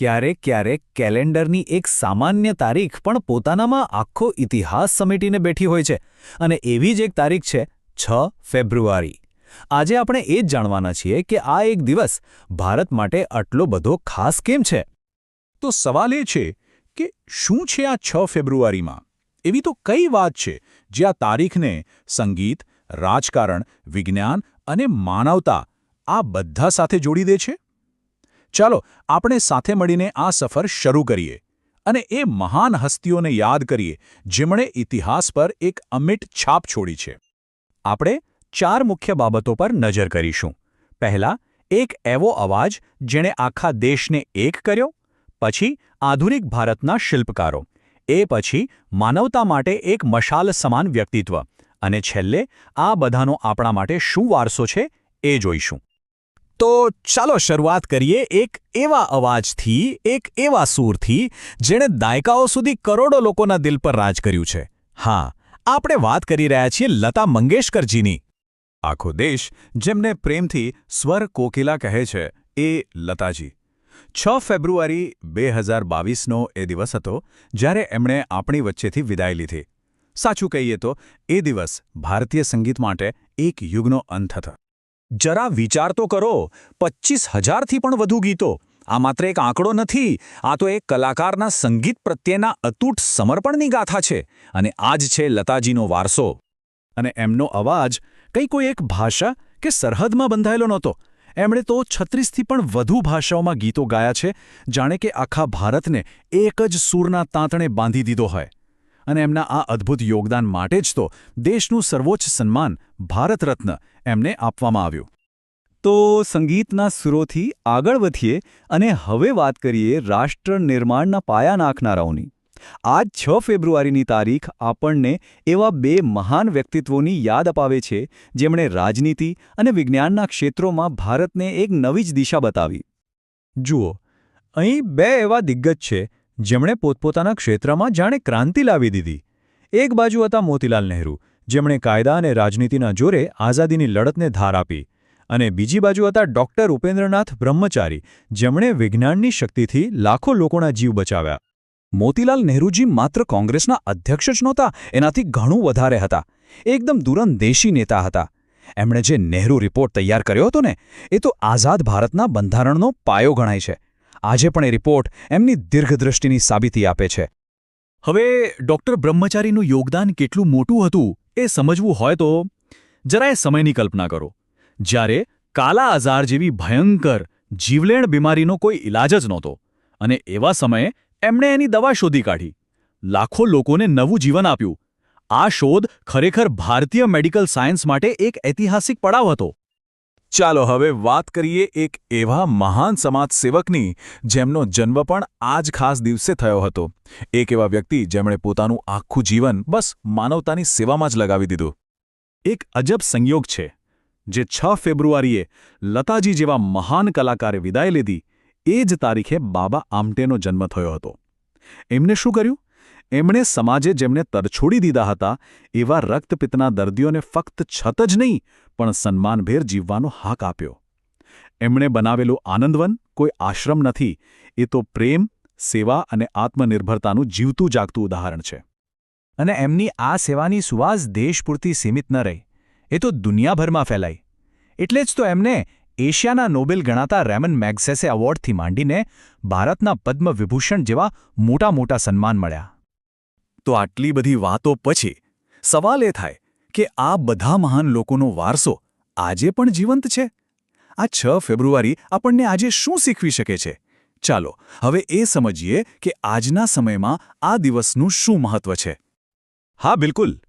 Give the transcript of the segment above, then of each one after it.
ક્યારેક ક્યારેક કેલેન્ડરની એક સામાન્ય તારીખ પણ પોતાનામાં આખો ઇતિહાસ સમેટીને બેઠી હોય છે અને એવી જ એક તારીખ છે છ ફેબ્રુઆરી. આજે આપણે એ જ જાણવાના છીએ કે આ એક દિવસ ભારત માટે આટલો બધો ખાસ કેમ છે? તો સવાલ એ છે કે શું છે આ છ ફેબ્રુઆરીમાં? એવી તો કઈ વાત છે જે આ તારીખને સંગીત, રાજકારણ, વિજ્ઞાન અને માનવતા આ બધા સાથે જોડી દે છે? ચાલો, આપણે સાથે મળીને આ સફર શરૂ કરીએ અને એ મહાન હસ્તીઓને યાદ કરીએ, જેમણે ઇતિહાસ પર એક અમિટ છાપ છોડી છે. આપણે ચાર મુખ્ય બાબતો પર નજર કરીશું. પહેલા, એક એવો અવાજ જેણે આખા દેશને એક કર્યો, પછી આધુનિક ભારતના શિલ્પકારો, એ પછી માનવતા માટે એક મશાલ સમાન વ્યક્તિત્વ, અને છેલ્લે આ બધાનો આપણા માટે શું વારસો છે એ જોઈશું. તો ચાલો શરૂઆત કરીએ એક એવા અવાજથી, એક એવા સૂરથી, જેણે દાયકાઓ સુધી કરોડો લોકોના દિલ પર રાજ કર્યું છે. હા, આપણે વાત કરી રહ્યા છીએ લતા મંગેશકરજીની. આખો દેશ, જેમને પ્રેમથી સ્વર કોકિલા કહે છે, એ લતાજી. છ ફેબ્રુઆરી બે હજાર બાવીસનો એ દિવસ હતો, જ્યારે એમણે આપણી વચ્ચેથી વિદાય લીધી. સાચું કહીએ તો, એ દિવસ ભારતીય સંગીત માટે એક યુગનો અંત હતો. જરા વિચાર તો કરો, પચ્ચીસ હજારથી પણ વધુ ગીતો. આ માત્ર એક આંકડો નથી, આ તો એક કલાકારના સંગીત પ્રત્યેના અતૂટ સમર્પણની ગાથા છે અને આ જ છે લતાજીનો વારસો. અને એમનો અવાજ કંઈ કોઈ એક ભાષા કે સરહદમાં બંધાયેલો નહોતો. એમણે તો છત્રીસથી પણ વધુ ભાષાઓમાં ગીતો ગાયા છે, જાણે કે આખા ભારતને એક જ સૂરના તાંતણે બાંધી દીધો હોય. અને એમના આ અદ્ભુત યોગદાન માટે જ તો દેશનું સર્વોચ્ચ સન્માન ભારત રત્ન એમને આપવામાં આવ્યું. તો સંગીતના સુરોથી આગળ વધીએ અને હવે વાત કરીએ રાષ્ટ્ર નિર્માણના પાયા નાખનારાઓની. આજ છ ફેબ્રુઆરીની તારીખ આપણને એવા બે મહાન વ્યક્તિત્વોની યાદ અપાવે છે, જેમણે રાજનીતિ અને વિજ્ઞાનના ક્ષેત્રોમાં ભારતને એક નવી જ દિશા બતાવી. જુઓ, અહીં બે એવા દિગ્ગજ છે જેમણે પોતપોતાના ક્ષેત્રમાં જાણે ક્રાંતિ લાવી દીધી. એક બાજુ હતા મોતીલાલ નહેરુ, જેમણે કાયદા અને રાજનીતિના જોરે આઝાદીની લડતને ધાર આપી. અને બીજી બાજુ હતા ડોક્ટર ઉપેન્દ્રનાથ બ્રહ્મચારી, જેમણે વિજ્ઞાનની શક્તિથી લાખો લોકોના જીવ બચાવ્યા. મોતીલાલ નહેરુજી માત્ર કોંગ્રેસના અધ્યક્ષ જ નહોતા, એનાથી ઘણું વધારે હતા. એકદમ દૂરંદેશી નેતા હતા. એમણે જે નહેરુ રિપોર્ટ તૈયાર કર્યો હતો ને, એ તો આઝાદ ભારતના બંધારણનો પાયો ગણાય છે. આજે પણ એ રિપોર્ટ એમની દીર્ઘદ્રષ્ટિની સાબિતી આપે છે. હવે ડૉક્ટર બ્રહ્મચારીનું યોગદાન કેટલું મોટું હતું એ સમજવું હોય તો જરા એ સમયની કલ્પના કરો. જ્યારે કાલા આઝાર જેવી ભયંકર જીવલેણ બીમારીનો કોઈ ઇલાજ જ નહોતો અને એવા સમયે એમણે એની દવા શોધી કાઢી. લાખો લોકોને નવું જીવન આપ્યું. આ શોધ ખરેખર ભારતીય મેડિકલ સાયન્સ માટે એક ઐતિહાસિક પડાવ હતો. ચાલો હવે વાત કરીએ એક એવા મહાન સમાજસેવકની જેમનો જન્મ પણ આ જ ખાસ દિવસે થયો હતો. એક એવા વ્યક્તિ જેમણે પોતાનું આખું જીવન બસ માનવતાની સેવામાં જ લગાવી દીધું. એક અજબ સંયોગ છે, જે છ ફેબ્રુઆરીએ લતાજી જેવા મહાન કલાકારે વિદાય લીધી, એ જ તારીખે બાબા આમટેનો જન્મ થયો હતો. એમને શું કર્યું? એમણે સમાજે જેમને તરછોડી દીધા હતા, એવા રક્તપિત્તના દર્દીઓને ફક્ત છત જ નહીં, પણ સન્માનભેર જીવવાનો હાક આપ્યો. એમણે બનાવેલું આનંદવન કોઈ આશ્રમ નથી, એ તો પ્રેમ, સેવા અને આત્મનિર્ભરતાનું જીવતું જાગતું ઉદાહરણ છે. અને એમની આ સેવાની સુવાસ દેશ પૂરતી સીમિત ન રહી, એ તો દુનિયાભરમાં ફેલાઈ. એટલે જ તો એમને એશિયાના નોબેલ ગણાતા રેમન મેગ્સેસે એવોર્ડથી માંડીને ભારતના પદ્મ વિભૂષણ જેવા મોટા મોટા સન્માન મળ્યા. તો આટલી બધી વાતો પછી સવાલ એ થાય કે આ બધા મહાન લોકોનો વારસો આજે પણ જીવંત છે? આ છ ફેબ્રુઆરી આપણને આજે શું શીખવી શકે છે? ચાલો, હવે એ સમજીએ કે આજના સમયમાં આ દિવસનું શું મહત્વ છે. હા, બિલકુલ.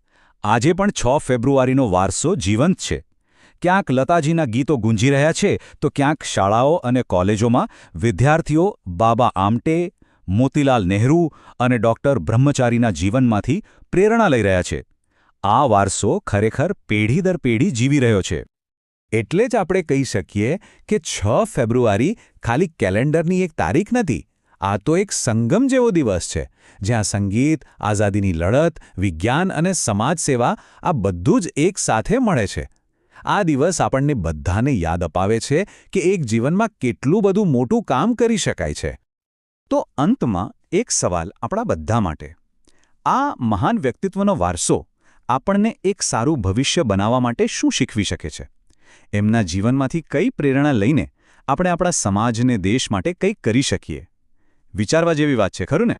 આજે પણ છ ફેબ્રુઆરીનો વારસો જીવંત છે. ક્યાંક લતાજીના ગીતો ગુંજી રહ્યા છે તો ક્યાંક શાળાઓ અને કોલેજોમાં વિદ્યાર્થીઓ બાબા આમટે મોતીલાલ નહેરુ અને ડોક્ટર બ્રહ્મચારીના જીવનમાંથી પ્રેરણા લઈ રહ્યા છે. આ વારસો ખરેખર પેઢી દર પેઢી જીવી રહ્યો છે. એટલે જ આપણે કહી શકીએ કે છ ફેબ્રુઆરી ખાલી કેલેન્ડરની એક તારીખ નથી, આ તો એક સંગમ જેવો દિવસ છે, જ્યાં સંગીત, આઝાદીની લડત, વિજ્ઞાન અને સમાજ સેવા આ બધું જ એક સાથે મળે છે. આ દિવસ આપણને બધાને યાદ અપાવે છે કે એક જીવનમાં કેટલું બધું મોટું કામ કરી શકાય છે. તો અંતમાં એક સવાલ આપણા બધા માટે. આ મહાન વ્યક્તિત્વનો વારસો આપણને એક સારું ભવિષ્ય બનાવવા માટે શું શીખવી શકે છે? એમના જીવનમાંથી કઈ પ્રેરણા લઈને આપણે આપણા સમાજને, દેશ માટે કંઈક કરી શકીએ? વિચારવા જેવી વાત છે, ખરું ને?